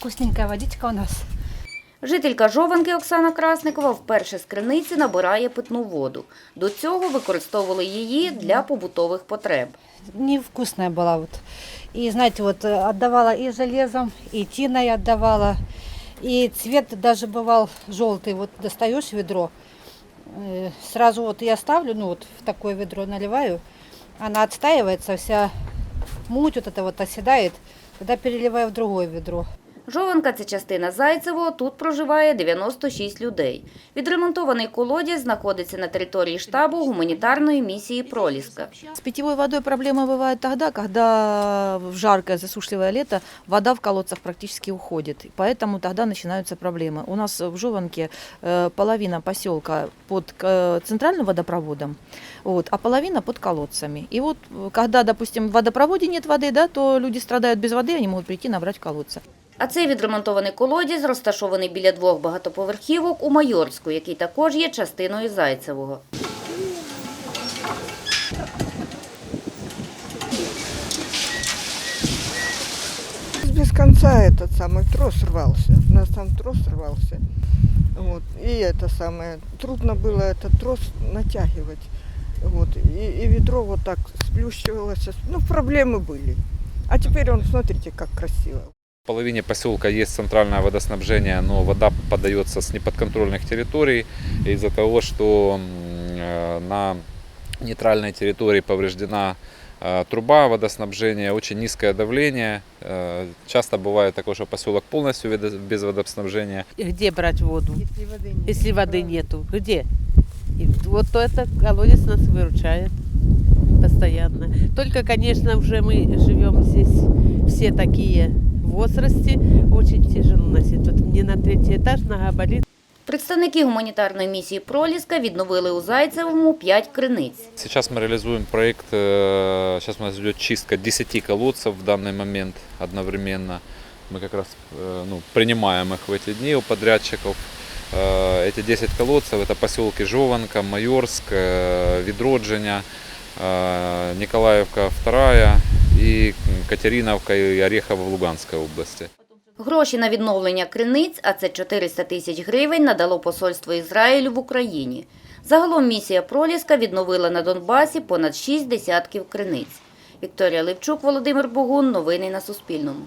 вкусненькая водичка у нас. Жителька Жованки Оксана Красникова вперше з криниці набирає питну воду. До цього використовували її для побутових потреб. Невкусная была вот. И знаете, вот э, отдавала и железом, и тиной отдавала. И цвет даже бывал желтый. Вот достаешь ведро, э, сразу вот я ставлю, ну вот в такое ведро наливаю, она отстаивается, вся муть вот это вот оседает, тогда переливаю в другое ведро. Жованка – це частина Зайцевого, тут проживає 96 людей. Відремонтований колодязь знаходиться на території штабу гуманітарної місії «Проліска». С питьевой водой проблема бывает тогда, когда в жаркое засушливое лето вода в колодцах практически уходит. И Поэтому тогда начинаются проблемы. У нас в Жованке э, половина поселка под э, центральным водопроводом, вот, а половина под колодцами. И вот э, когда, допустим, в водопроводе нет воды, да, то люди страдают без воды, они могут прийти набрать в колодце. А цей відремонтований колодязь розташований біля двох багатоповерхівок у Майорську, який також є частиною Зайцевого. Без конца этот самый трос рвался. У нас там трос рвался. Вот. И это самое. Трудно было этот трос натягивать. Вот. И, и ведро вот так сплющивалось. Ну, проблемы были. А теперь он, смотрите, как красиво. В половине поселка есть центральное водоснабжение, но вода подается с неподконтрольных территорий из-за того, что э, на нейтральной территории повреждена э, труба водоснабжения, очень низкое давление. Э, Часто бывает такое, что поселок полностью без водоснабжения. Где брать воду, Если воды нет. если воды нету? Где? И вот это колодец нас выручает постоянно. Только, конечно, уже мы живем здесь все такие возрасте, очень тяжело носить. Вот мне на третий этаж нога болит. Представники гуманітарної місії «Проліска» відновили у Зайцевому п'ять криниць. Сейчас мы реализуем проект, э, сейчас у нас идет чистка 10 колодцев в данный момент одновременно. Мы как раз э, ну, принимаем их в эти дни у подрядчиков. Э, Эти 10 колодцев это поселки Жованка, Майорск, э, Ведроджиня, э, Николаевка 2 и Катеринівка, і Орехово в Луганській області. Гроші на відновлення криниць, а це 400 тисяч гривень, надало посольство Ізраїлю в Україні. Загалом місія «Проліска» відновила на Донбасі понад шість десятків криниць. Вікторія Левчук, Володимир Богун. Новини на Суспільному.